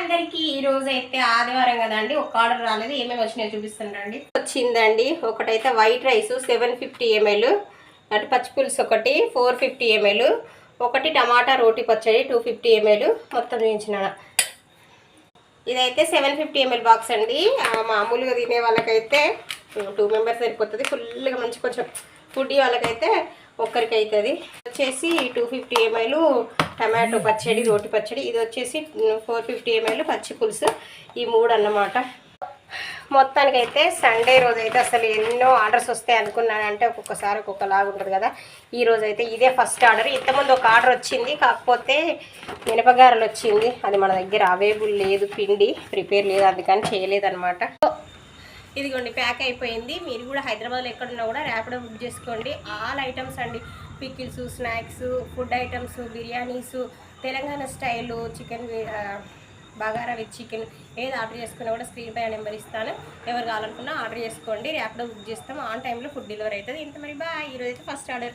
అందరికి ఈ రోజు అయితే ఆదివారం కదండి ఒక ఆర్డర్ రాలేదు. ఏమేమి వచ్చినాయో చూపిస్తుండీ వచ్చిందండి. ఒకటైతే white rice seven fifty ml అటు పచ్చిపులుసు ఒకటి ఫోర్ ఫిఫ్టీ ఎంఎల్ ఒకటి టమాటా రోటి పచ్చడి టూ ఫిఫ్టీ ఎంఎల్ మొత్తం చూపించిన. ఇదైతే సెవెన్ ఫిఫ్టీ ఎంఎల్ బాక్స్ అండి. మామూలుగా తినే వాళ్ళకైతే టూ మెంబర్స్ సరిపోతుంది. ఫుల్గా మంచి కొంచెం ఫుడ్ వాళ్ళకైతే ఒక్కరికి అవుతుంది వచ్చేసి టూ ఫిఫ్టీ ఎంఎల్ టమాటో పచ్చడి రోటి పచ్చడి. ఇది వచ్చేసి ఫోర్ ఫిఫ్టీ ఎంఎల్ పచ్చి పులుసు. ఈ మూడు అన్నమాట మొత్తానికైతే సండే రోజు అయితే అసలు ఎన్నో ఆర్డర్స్ వస్తాయి అనుకున్నానంటే ఒక్కొక్కసారి ఒక్కొక్కలాగా ఉంటుంది కదా. ఈ రోజు అయితే ఇదే ఫస్ట్ ఆర్డర్. ఇంతకుముందు ఒక ఆర్డర్ వచ్చింది కాకపోతే మినపగారలు వచ్చింది. అది మన దగ్గర అవైలబుల్ లేదు పిండి ప్రిపేర్ లేదు అందుకని చేయలేదన్నమాట. ఇదిగోండి ప్యాక్ అయిపోయింది. మీరు కూడా హైదరాబాద్లో ఎక్కడున్నా కూడా ర్యాపిడో బుక్ చేసుకోండి. ఆల్ ఐటమ్స్ అండి. Pickles snacks food items biryanis Telangana style chicken bagara with chicken ఏది ఆర్డర్ చేసుకున్నా కూడా స్క్రీన్ పై నెంబర్ ఇస్తాను. ఎవరు కావాలనుకున్నా ఆర్డర్ చేసుకోండి. ర్యాపిడో బుక్ చేస్తాం. ఆన్ టైంలో ఫుడ్ డెలివరీ అవుతుంది. ఇంత మరి బాయ్. ఈరోజు అయితే ఫస్ట్ ఆర్డర్.